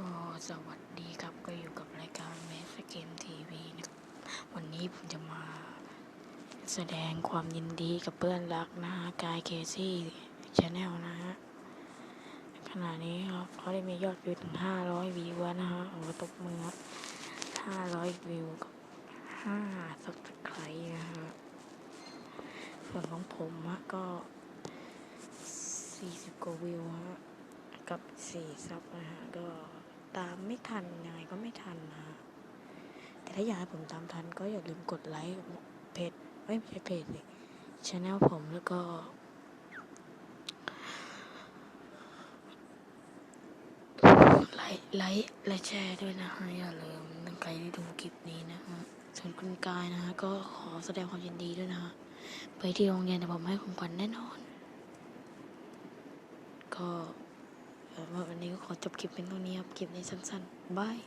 ก็สวัสดีครับก็อยู่กับรายการเมสเกมทีวีนะครับวันนี้ผมจะมา แสดงความยินดีกับเพื่อนรักนะฮะกายเคซี่ชาแนลนะฮะขณะนี้ครับเขาได้มียอดวิวถึง 500 วิวแล้วนะฮะโอ้ตบมือ500 วิวกับ5สับสไครนะฮะส่วนของผมฮะก็ 40 กว่าวิวฮะกับสี่ซับนะฮะก็ ตามไม่ทันยังไงก็ไม่ทันนะฮะแต่ถ้าอยากให้ผมตามทันก็อย่าลืมกดไลค์เพจไม่ใช่เพจสิช anel ผมแล้วก็ ไลค์ไลค์และแชร์ด้วยนะฮะอย่าลืมตั้งใครที่ดูคลิปนี้นะฮะส่วนคุณกายนะฮะก็ขอแสดงความยินดีด้วยนะฮะไปที่โรงเรียนแต่ผมให้ของขวัญแน่นอน ก็ วันนี้ก็ขอจบคลิปเป็นเท่านี้ครับคลิปนี้สั้นๆบาย